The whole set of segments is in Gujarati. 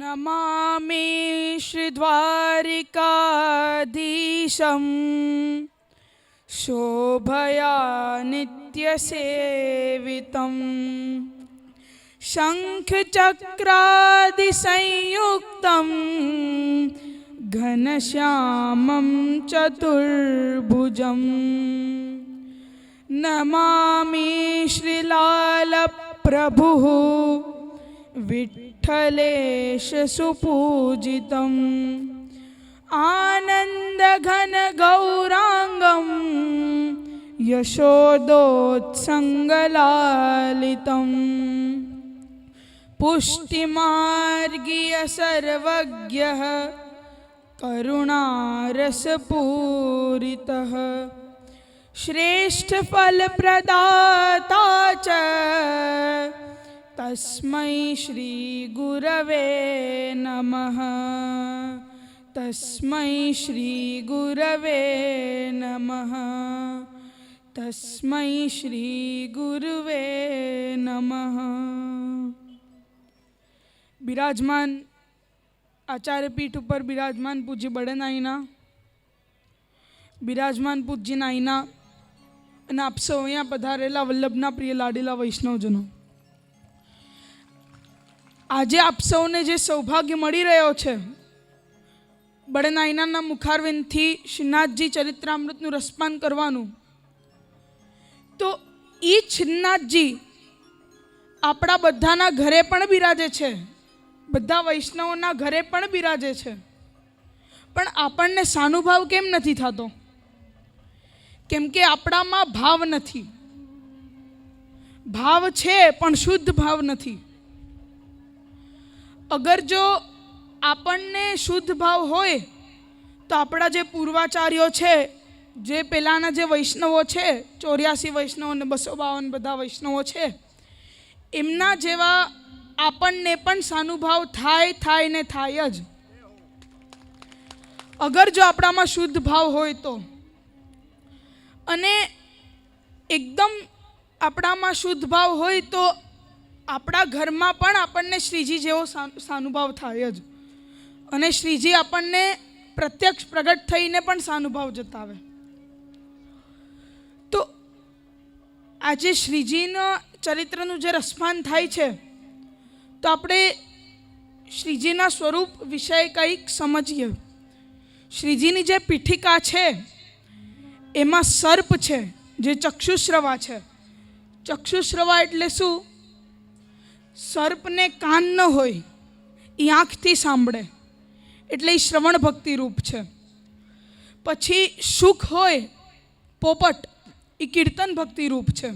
नमामि श्रीद्वारिकाधीशं शोभया नित्यसेवितं शङ्खचक्रादिसंयुक्तं घनश्यामं चतुर्भुजम् नमामि श्रीलालप्रभुः विठ्ठलेश सुपूजितम् आनन्दघनगौराङ्गं यशोदोत्सङ्गलालितम् पुष्टिमार्गीय सर्वज्ञः करुणारसपूरितः श्रेष्ठफलप्रदाता च તસ્મૈ શ્રી ગુરવે નમઃ તસ્મૈ શ્રી ગુરવે નમઃ તસ્મૈ શ્રી ગુરુવે નમઃ બિરાજમાન આચાર્યપીઠ ઉપર બિરાજમાન પૂજ્ય બળન આઈના બિરાજમાન પૂજ્ય નાઈના અને આપ અહીંયા પધારેલા વલ્લભના પ્રિય લાડેલા વૈષ્ણવજનો આજે આપ સૌને જે સૌભાગ્ય મળી રહ્યો છે બળનાઈનાના મુખારવિંદથી શ્રીનાથજી ચરિત્રામૃતનું રસપાન કરવાનું, તો એ શ્રીનાથજી આપણા બધાના ઘરે પણ બિરાજે છે, બધા વૈષ્ણવોના ઘરે પણ બિરાજે છે, પણ આપણને સાનુભાવ કેમ નથી થતો? કેમ કે આપણામાં ભાવ નથી. ભાવ છે, પણ શુદ્ધ ભાવ નથી. અગર જો આપણને શુદ્ધ ભાવ હોય, તો આપણા જે પૂર્વાચાર્યો છે, જે પહેલાંના જે વૈષ્ણવો છે, ચોર્યાસી વૈષ્ણવ અને બસો બાવન બધા વૈષ્ણવો છે, એમના જેવા આપણને પણ સાનુભાવ થાય થાય ને થાય જ. અગર જો આપણામાં શુદ્ધ ભાવ હોય તો. અને એકદમ આપણામાં શુદ્ધ ભાવ હોય તો આપણા ઘરમાં પણ આપણને શ્રીજી જેવો સાનુભાવ થાય જ. અને શ્રીજી આપણને પ્રત્યક્ષ પ્રગટ થઈને પણ સાનુભાવ જતાવે. તો આજે શ્રીજીના ચરિત્રનું જે રસપાન થાય છે, તો આપણે શ્રીજીના સ્વરૂપ વિષય કંઈક સમજીએ. શ્રીજીની જે પીઠિકા છે, એમાં સર્પ છે, જે ચક્ષુશ્રવા છે. ચક્ષુશ્રવા એટલે શું? સર્પને કાન ન હોય એ આંખથી સાંભળે. એટલે એ શ્રવણ ભક્તિ રૂપ છે. પછી સુખ હોય, પોપટ એ કીર્તન ભક્તિ રૂપ છે.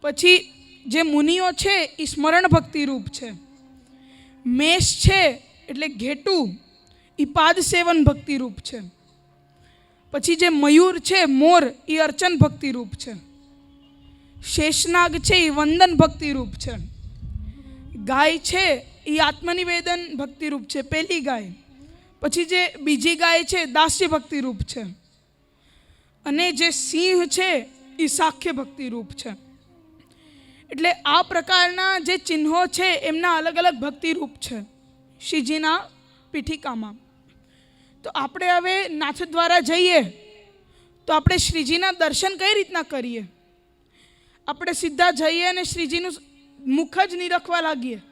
પછી જે મુનિઓ છે એ સ્મરણ ભક્તિ રૂપ છે. મેષ છે, એટલે ઘેટું એ પાદ સેવન ભક્તિ રૂપ છે. પછી જે મયુર છે, મોર એ અર્ચન ભક્તિ રૂપ છે. શેષનાગ છે એ વંદન ભક્તિ રૂપ છે. ગાય છે, એ આત્મનિવેદન ભક્તિ રૂપ છે, પહેલી ગાય. પછી જે બીજી ગાય છે, દાસ્ય ભક્તિ રૂપ છે. અને જે સિંહ છે, એ સાખ્ય ભક્તિ રૂપ છે. એટલે આ પ્રકારના જે ચિહ્નો છે, એમના અલગ અલગ ભક્તિરૂપ છે, શ્રીજીના પીઠિકામાં. તો આપણે હવે નાથ દ્વારા જઈએ, તો આપણે શ્રીજીના દર્શન કઈ રીતના કરીએ? આપણે સીધા જઈએ અને શ્રીજીનું મુખ જ નિરખવા લાગીએ.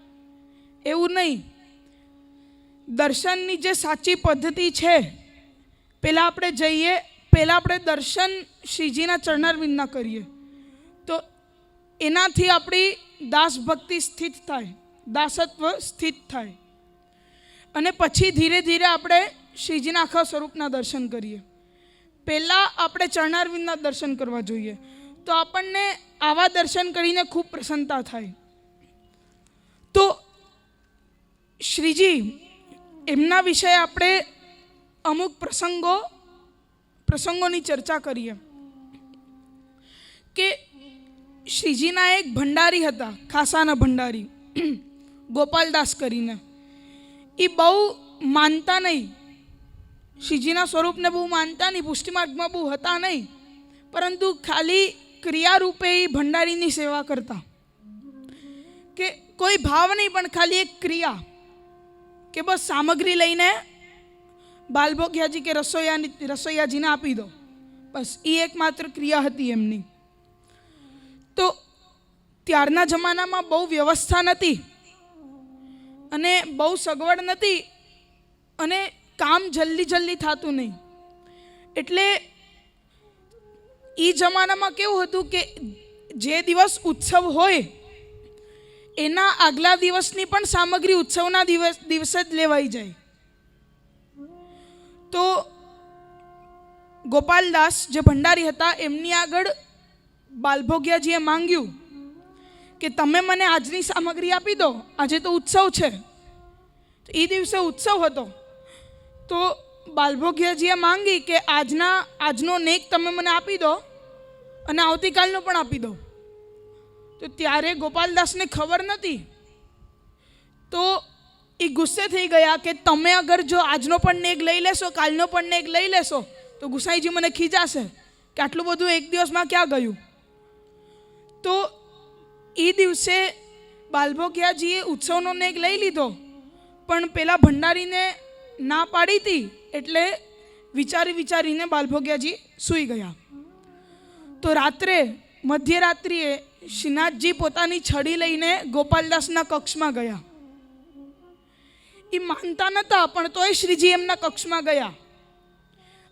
એવું નહીં. દર્શનની જે સાચી પદ્ધતિ છે પહેલાં આપણે જઈએ પહેલાં આપણે દર્શન શ્રીજીના ચરણારવિંદના કરીએ. તો એનાથી આપણી દાસ ભક્તિ સ્થિત થાય, દાસત્વ સ્થિત થાય. અને પછી ધીરે ધીરે આપણે શ્રીજીના આખા સ્વરૂપના દર્શન કરીએ. પહેલાં આપણે ચરણારવિંદના દર્શન કરવા જોઈએ. તો આપણને આવા દર્શન કરીને ખૂબ પ્રસન્નતા થાય. તો શ્રીજી, એમના વિશે આપણે અમુક પ્રસંગો, પ્રસંગોની ચર્ચા કરીએ. કે શ્રીજીના એક ભંડારી હતા, ખાસાના ભંડારી, ગોપાલદાસ કરીને. એ બહુ માનતા નહીં. શ્રીજીના સ્વરૂપને બહુ માનતા નહીં, પુષ્ટિમાર્ગમાં બહુ હતા નહીં. પરંતુ ખાલી ક્રિયારૂપે એ ભંડારીની સેવા કરતા. કે કોઈ ભાવ નહીં, પણ ખાલી એક ક્રિયા કે બસ સામગ્રી લઈને બાલભોગ્યાજી કે રસોઈયાની, રસોઈયાજીને આપી દો. બસ એ એકમાત્ર ક્રિયા હતી એમની. તો ત્યારના જમાનામાં બહુ વ્યવસ્થા નથી અને બહુ સગવડ નથી અને કામ જલ્દી જલ્દી થતું નહીં. એટલે એ જમાનામાં કેવું હતું કે જે દિવસ ઉત્સવ હોય એના આગલા દિવસની પણ સામગ્રી ઉત્સવના દિવસ, દિવસે જ લેવાઈ જાય. તો ગોપાલદાસ જે ભંડારી હતા, એમની આગળ બાલભોગ્યાજીએ માંગ્યું કે તમે મને આજની સામગ્રી આપી દો, આજે તો ઉત્સવ છે. એ દિવસે ઉત્સવ હતો. તો બાલભોગ્યાજીએ માંગી કે આજના, આજનો નેક તમે મને આપી દો અને આવતીકાલનો પણ આપી દો. તો ત્યારે ગોપાલદાસને ખબર નથી તો એ ગુસ્સે થઈ ગયા કે તમે અગર જો આજનો પણ નેગ લઈ લેશો, કાલનો પણ નેગ લઈ લેશો, તો ગુસાઈજી મને ખીજાશે કે આટલું બધું એક દિવસમાં ક્યાં ગયું? તો એ દિવસે બાલભોગિયાજીએ ઉત્સવનો નેગ લઈ લીધો, પણ પેલા ભંડારીને ના પાડી હતી એટલે વિચારી વિચારીને બાલભોગિયાજી સૂઈ ગયા. તો રાત્રે મધ્યરાત્રિએ શ્રીનાથજી પોતાની છડી લઈને ગોપાલદાસના કક્ષમાં ગયા. એ માનતા નહોતા પણ તોય શ્રીજી એમના કક્ષમાં ગયા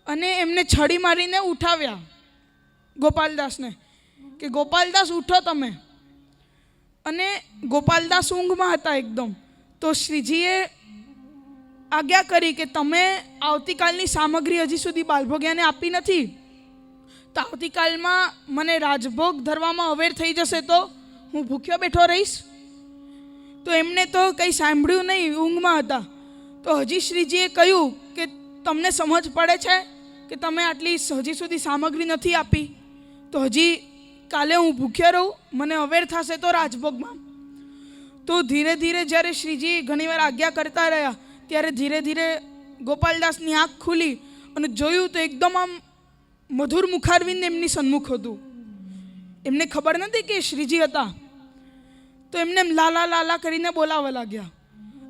અને એમને છડી મારીને ઉઠાવ્યા ગોપાલદાસને કે, ગોપાલદાસ, ઉઠો તમે. અને ગોપાલદાસ ઊંઘમાં હતા એકદમ. તો શ્રીજીએ આજ્ઞા કરી કે, તમે આવતીકાલની સામગ્રી હજી સુધી બાલભોગ્યાને આપી નથી. તો આવતીકાલમાં મને રાજભોગ ધરવામાં અવેર થઈ જશે તો હું ભૂખ્યો બેઠો રહીશ? તો એમને તો કંઈ સાંભળ્યું નહીં, ઊંઘમાં હતા. તો હજી શ્રીજીએ કહ્યું કે તમને સમજ પડે છે કે તમે આટલી હજી સુધી સામગ્રી નથી આપી. તો હજી કાલે હું ભૂખ્યો રહું, મને અવેર થશે તો રાજભોગમાં. તો ધીરે ધીરે જ્યારે શ્રીજી ઘણીવાર આજ્ઞા કરતા રહ્યા, ત્યારે ધીરે ધીરે ગોપાલદાસની આંખ ખુલી અને જોયું તો એકદમ આમ મધુર મુખારવિંદ એમની સન્મુખ હતું. એમને ખબર નથી કે શ્રીજી હતા. તો એમને એમ લાલા લાલા કરીને બોલાવવા લાગ્યા.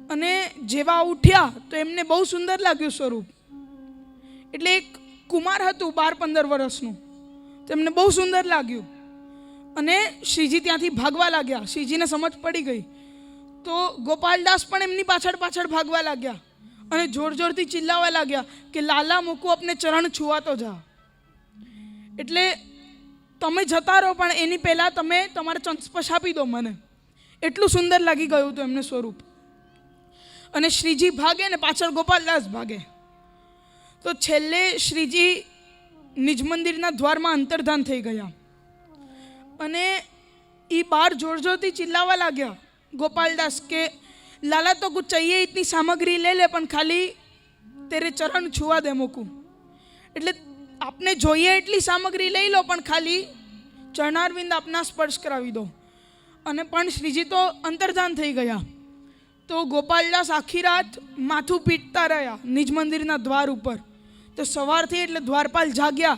અને જેવા ઉઠ્યા તો એમને બહુ સુંદર લાગ્યું સ્વરૂપ. એટલે એક કુમાર હતું બાર પંદર વર્ષનું. એમને બહુ સુંદર લાગ્યું. અને શ્રીજી ત્યાંથી ભાગવા લાગ્યા. શ્રીજીને સમજ પડી ગઈ. તો ગોપાલદાસ પણ એમની પાછળ પાછળ ભાગવા લાગ્યા. અને જોર જોરથી ચિલ્લાવા લાગ્યા કે લાલા મૂકું, આપને ચરણ છુવાતો જા. એટલે તમે જતા રહો, પણ એની પહેલાં તમે તમારે ચંસ્પશ આપી દો મને. એટલું સુંદર લાગી ગયું હતું એમનું સ્વરૂપ. અને શ્રીજી ભાગે ને પાછળ ગોપાલદાસ ભાગે. તો છેલ્લે શ્રીજી નિજ મંદિરના દ્વારમાં અંતર્ધાન થઈ ગયા. અને એ બાર જોરજોરથી ચિલ્લાવા લાગ્યા ગોપાલદાસ કે, લાલા તો કુછ ચાહીએ સામગ્રી લે લે, પણ ખાલી તેરે ચરણ છુવા દે મૂકું. એટલે આપને જોઈએ એટલી સામગ્રી લઈ લો, પણ ખાલી ચરણારવિંદ આપના સ્પર્શ કરાવી દો. અને પણ શ્રીજી તો અંતર્ધાન થઈ ગયા. તો ગોપાલદાસ આખી રાત માથું પીટતા રહ્યા નિજ મંદિરના દ્વાર ઉપર. તો સવારથી એટલે દ્વારપાલ જાગ્યા.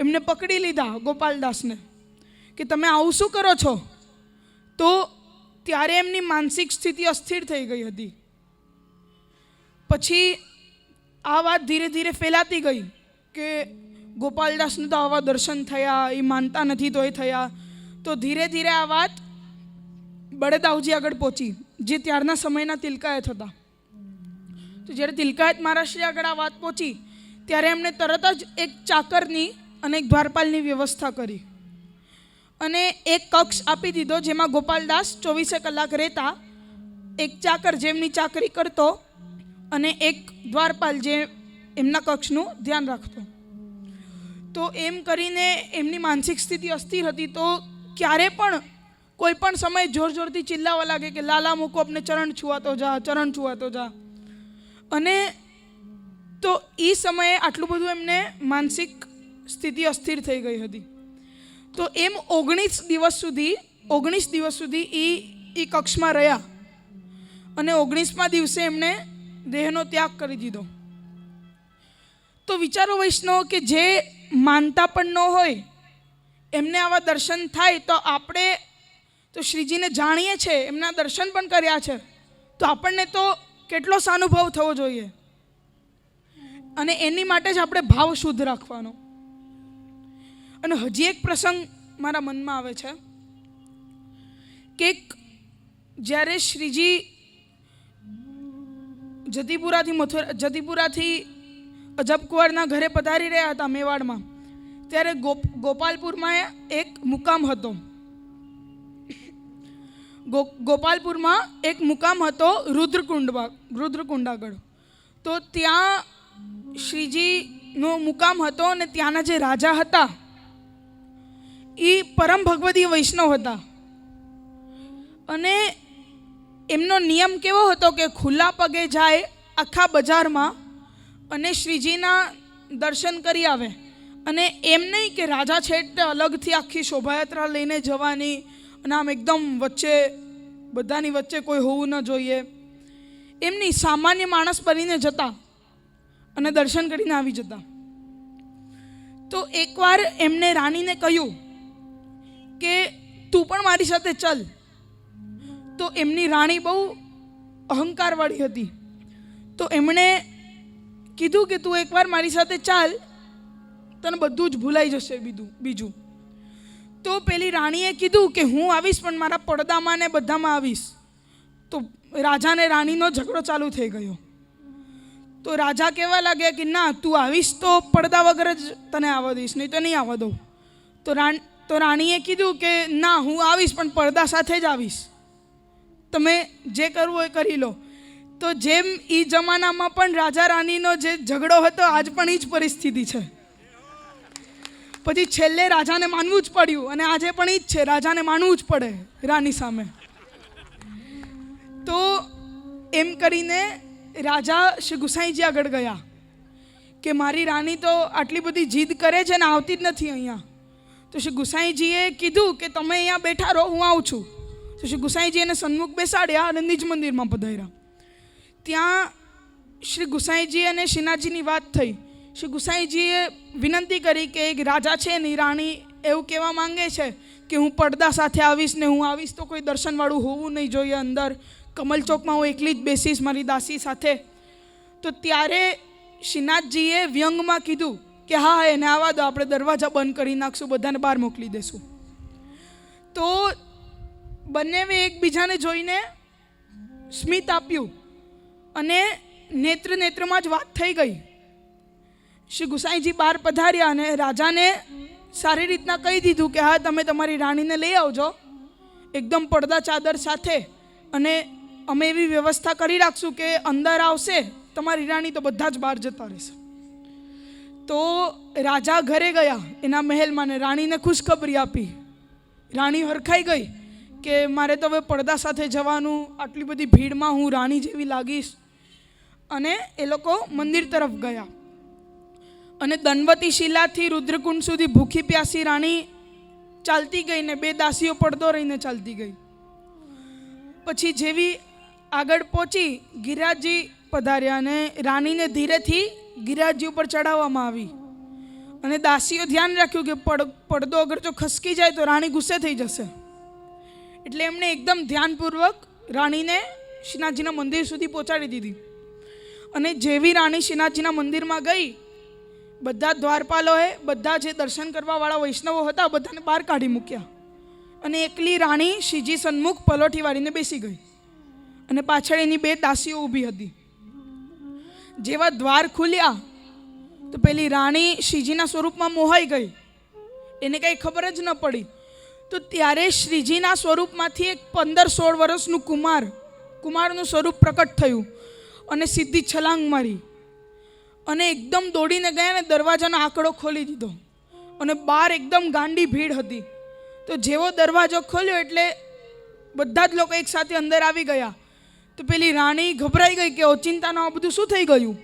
એમને પકડી લીધા ગોપાલદાસને કે તમે આવું શું કરો છો? તો ત્યારે એમની માનસિક સ્થિતિ અસ્થિર થઈ ગઈ હતી. પછી આ વાત ધીરે ધીરે ફેલાતી ગઈ કે ગોપાલદાસને તો આવા દર્શન થયા, એ માનતા નથી તો એ થયા. તો ધીરે ધીરે આ વાત બળદાવજી આગળ પહોંચી, જે ત્યારના સમયના તિલકાયત હતા. તો જ્યારે તિલકાયત મહારાષ્ટ્રી આગળ આ વાત પહોંચી, ત્યારે એમણે તરત જ એક ચાકરની અને એક દ્વારપાલની વ્યવસ્થા કરી. અને એક કક્ષ આપી દીધો, જેમાં ગોપાલદાસ ચોવીસે કલાક રહેતા. એક ચાકર જેમની ચાકરી કરતો અને એક દ્વારપાલ જે એમના કક્ષનું ધ્યાન રાખતો. તો એમ કરીને એમની માનસિક સ્થિતિ અસ્થિર હતી તો ક્યારે પણ કોઈ પણ સમયે જોર જોરથી ચિલ્લાવા લાગે કે, લાલા, મૂકો આપને ચરણ છુવાતો જા, ચરણ છુવાતો જા. અને તો એ સમયે આટલું બધું એમને માનસિક સ્થિતિ અસ્થિર થઈ ગઈ હતી. તો એમ ઓગણીસ દિવસ સુધી, ઓગણીસ દિવસ સુધી એ એ કક્ષમાં રહ્યા. અને ઓગણીસમા દિવસે એમણે દેહનો ત્યાગ કરી દીધો. તો વિચારો વૈષ્ણવ કે જે માનતા પણ ન હોય. એમને આવા દર્શન થાય તો આપણે તો શ્રીજીને જાણીએ છીએ એમના દર્શન પણ કર્યા છે. તો આપણને તો કેટલો સાનુભવ થવો જોઈએ. અને એની માટે જ આપણે ભાવ શુદ્ધ રાખવાનો. અને હજી એક પ્રસંગ મારા મનમાં આવે છે. કે જ્યારે શ્રીજી જતીપુરાથી મથુરા જતીપુરાથી અજબકુંવરના ઘરે પધારી રહ્યા હતા મેવાડમાં. ત્યારે ગોપ, ગોપાલપુરમાં એક મુકામ હતો. ગોપાલપુરમાં એક મુકામ હતો રુદ્રકુંડમાં રુદ્રકુંડ આગળ તો ત્યાં શ્રીજીનો મુકામ હતો અને ત્યાંના જે રાજા હતા એ પરમ ભગવદી વૈષ્ણવ હતા. અને એમનો નિયમ કેવો હતો કે ખુલ્લા પગે જાય આખા બજારમાં અને શ્રીજીના દર્શન કરી આવે. અને એમ નહીં કે રાજા છે એટલે અલગથી આખી શોભાયાત્રા લઈને જવાની અને આમ એકદમ વચ્ચે, બધાની વચ્ચે કોઈ હોવું ન જોઈએ. એમની સામાન્ય માણસ બનીને જતા અને દર્શન કરીને આવી જતા. તો એકવાર એમને રાણીને કહ્યું કે, તું પણ મારી સાથે ચલ. તો એમની રાણી બહુ અહંકારવાળી હતી. તો એમણે કીધું કે તું એકવાર મારી સાથે ચાલ, તને બધું જ ભૂલાઈ જશે બીજું બીજું. તો પેલી રાણીએ કીધું કે હું આવીશ, પણ મારા પડદામાં ને બધામાં આવીશ. તો રાજાને રાણીનો ઝઘડો ચાલુ થઈ ગયો. તો રાજા કહેવા લાગ્યા કે ના, તું આવીશ તો પડદા વગર જ તને આવવા દઈશ, નહીં તો નહીં આવવા દઉં. તો રાણ, તો રાણીએ કીધું કે ના, હું આવીશ, પણ પડદા સાથે જ આવીશ. તમે જે કરવું એ કરી લો. તો જેમ એ જમાનામાં પણ રાજા રાણીનો જે ઝઘડો હતો, આજ પણ એ જ પરિસ્થિતિ છે. પછી છેલ્લે રાજાને માનવું જ પડ્યું, અને આજે પણ એ જ છે, રાજાને માનવું જ પડે રાની સામે. તો એમ કરીને રાજા શ્રી ગુસાઈજી આગળ ગયા, કે મારી રાણી તો આટલી બધી જીદ કરે છે ને આવતી જ નથી અહીંયા. તો શ્રી ગુસાઈજીએ કીધું કે તમે અહીંયા બેઠા રહો, હું આવું છું. તો શ્રી ગુસાઈજી એને સન્મુખ બેસાડ્યા અને નિજ મંદિરમાં પધાર્યા. ત્યાં શ્રી ગુસાઈજી અને શ્રીનાથજીની વાત થઈ. શ્રી ગુસાઈજીએ વિનંતી કરી કે એક રાજા છે ને રાણી એવું કહેવા માંગે છે કે હું પડદા સાથે આવીશ ને હું આવીશ તો કોઈ દર્શનવાળું હોવું નહીં જોઈએ અંદર. કમલ ચોકમાં હું એકલી જ બેસીશ મારી દાસી સાથે. તો ત્યારે શ્રીનાથજીએ વ્યંગમાં કીધું કે હા હા, એને આવવા દો, આપણે દરવાજા બંધ કરી નાખશું, બધાને બહાર મોકલી દેશું. તો બંનેવે એકબીજાને જોઈને સ્મિત આપ્યું. અને નેત્ર નેત્રમાં જ વાત થઈ ગઈ. શ્રી ગુસાઈજી બહાર પધાર્યા અને રાજાને સારી રીતના કહી દીધું કે, હા, તમે તમારી રાણીને લઈ આવજો. એકદમ પડદા ચાદર સાથે. અને અમે એવી વ્યવસ્થા કરી રાખશું કે અંદર આવશે, તમારી રાણી તો બધા જ બહાર જતા રહેશે. તો રાજા ઘરે ગયા, એના મહેલમાં ને રાણીને ખુશખબરી આપી. રાણી હરખાઈ ગઈ કે, મારે તો હવે પડદા સાથે જવાનું, આટલી બધી ભીડમાં હું રાણી જેવી લાગીશ. અને એ લોકો મંદિર તરફ ગયા. અને દનવતી શિલાથી રુદ્રકુંડ સુધી ભૂખી પ્યાસી રાણી ચાલતી ગઈ ને બે દાસીઓ પડદો રહીને ચાલતી ગઈ. પછી જેવી આગળ પહોંચી ગિરાજી પધાર્યા અને રાણીને ધીરેથી ગિરાજી ઉપર ચડાવવામાં આવી. અને દાસીઓ ધ્યાન રાખ્યું કે પડ, પડદો અગર જો ખસકી જાય તો રાણી ગુસ્સે થઈ જશે. એટલે એમણે એકદમ ધ્યાનપૂર્વક રાણીને શ્રીનાથજીના મંદિર સુધી પહોંચાડી દીધી. અને જેવી રાણી શ્રીનાથજીના મંદિરમાં ગઈ, બધા દ્વારપાલોએ બધા જે દર્શન કરવાવાળા વૈષ્ણવો હતા, બધાને બહાર કાઢી મૂક્યા. અને એકલી રાણી શ્રીજી સન્મુખ પલોઠી વાળીને બેસી ગઈ. અને પાછળ એની બે દાસીઓ ઊભી હતી. જેવા દ્વાર ખુલ્યા, તો પેલી રાણી શ્રીજીના સ્વરૂપમાં મોહાઈ ગઈ. એને કંઈ ખબર જ ન પડી. તો ત્યારે શ્રીજીના સ્વરૂપમાંથી એક પંદર સોળ વર્ષનું કુમાર, કુમારનું સ્વરૂપ પ્રકટ થયું. અને સીધી છલાંગ મારી. અને એકદમ દોડીને ગયા ને દરવાજાનો આંકડો ખોલી દીધો. અને બહાર એકદમ ગાંડી ભીડ હતી. તો જેવો દરવાજો ખોલ્યો એટલે બધા જ લોકો એકસાથે અંદર આવી ગયા. તો પેલી રાણી ગભરાઈ ગઈ કે ઓચિંતાનું આ બધું શું થઈ ગયું?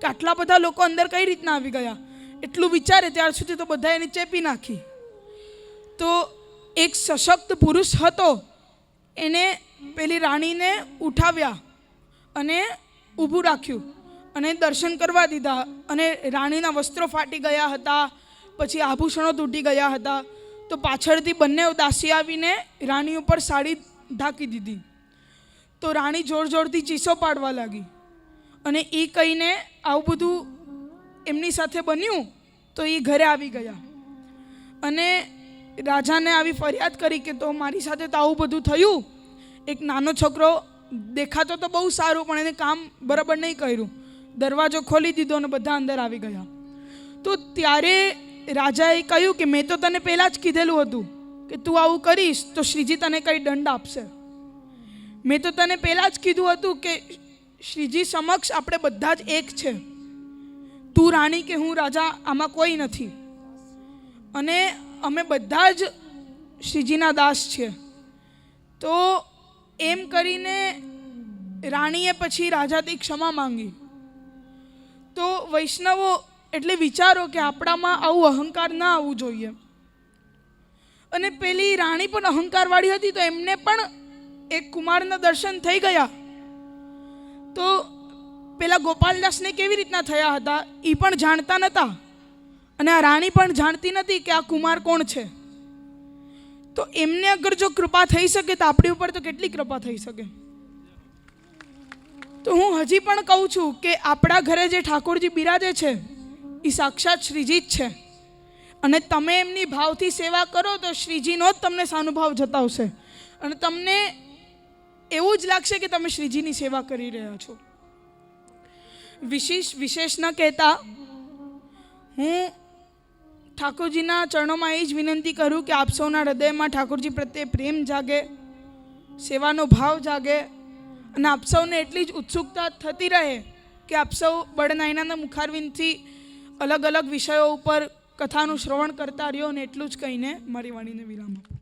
કે આટલા બધા લોકો અંદર કઈ રીતના આવી ગયા? એટલું વિચારે ત્યાર સુધી તો બધા એને ચેપી નાખી. તો એક સશક્ત પુરુષ હતો. એને પેલી રાણીને ઉઠાવ્યા. અને ઊભું રાખ્યું અને દર્શન કરવા દીધા અને રાણીના વસ્ત્રો ફાટી ગયા હતા, પછી આભૂષણો તૂટી ગયા હતા. તો પાછળથી બંને દાસી આવીને રાણી ઉપર સાડી ઢાંકી દીધી. તો રાણી જોર જોરથી ચીસો પાડવા લાગી અને એ કહીને આવું બધું એમની સાથે બન્યું તો એ ઘરે આવી ગયા. અને રાજાને આવી ફરિયાદ કરી કે તો મારી સાથે તો આવું બધું થયું. એક નાનો છોકરો દેખાતો તો બહુ સારું, પણ એને કામ બરાબર નહીં કર્યું. દરવાજો ખોલી દીધો અને બધા અંદર આવી ગયા. તો ત્યારે રાજાએ કહ્યું કે મેં તો તને પહેલાં જ કીધેલું હતું કે તું આવું કરીશ તો શ્રીજી તને કંઈ દંડ આપશે. મેં તો તને પહેલાં જ કીધું હતું કે શ્રીજી સમક્ષ આપણે બધા જ એક છે. તું રાણી કે હું રાજા આમાં કોઈ નથી. અને અમે બધા જ શ્રીજીના દાસ છીએ. તો એમ કરીને રાણીએ પછી રાજાથી ક્ષમા માંગી. તો વૈષ્ણવો એટલે વિચારો કે આપણામાં આવું અહંકાર ના આવવું જોઈએ. અને પેલી રાણી પણ અહંકારવાળી હતી તો એમને પણ એક કુમારના દર્શન થઈ ગયા. તો પેલા ગોપાલદાસને કેવી રીતના થયા હતા એ પણ જાણતા નહોતા અને આ રાણી પણ જાણતી નથી કે આ કુમાર કોણ છે. તો એમને અગર જો કૃપા થઈ શકે તો આપણી ઉપર તો કેટલી કૃપા થઈ શકે? તો હું હજી પણ કહું છું કે આપણા ઘરે જે ઠાકોરજી બિરાજે છે એ સાક્ષાત શ્રીજી જ છે. અને તમે એમની ભાવથી સેવા કરો તો શ્રીજીનો જ તમને સાનુભાવ જતાવશે. અને તમને એવું જ લાગશે કે તમે શ્રીજીની સેવા કરી રહ્યા છો. વિશેષ વિશેષ ન કહેતા, હું ઠાકોરજીના ચરણોમાં એ જ વિનંતી કરું કે આપ સૌના હૃદયમાં ઠાકોરજી પ્રત્યે પ્રેમ જાગે, સેવાનો ભાવ જાગે અને આપ સૌને એટલી જ ઉત્સુકતા થતી રહે કે આપ સૌ બળનાયનાના મુખારવિંદથી અલગ અલગ વિષયો ઉપર કથાનું શ્રવણ કરતા રહ્યો અને એટલું જ કહીને મારી વાણીને વિરામ આપું.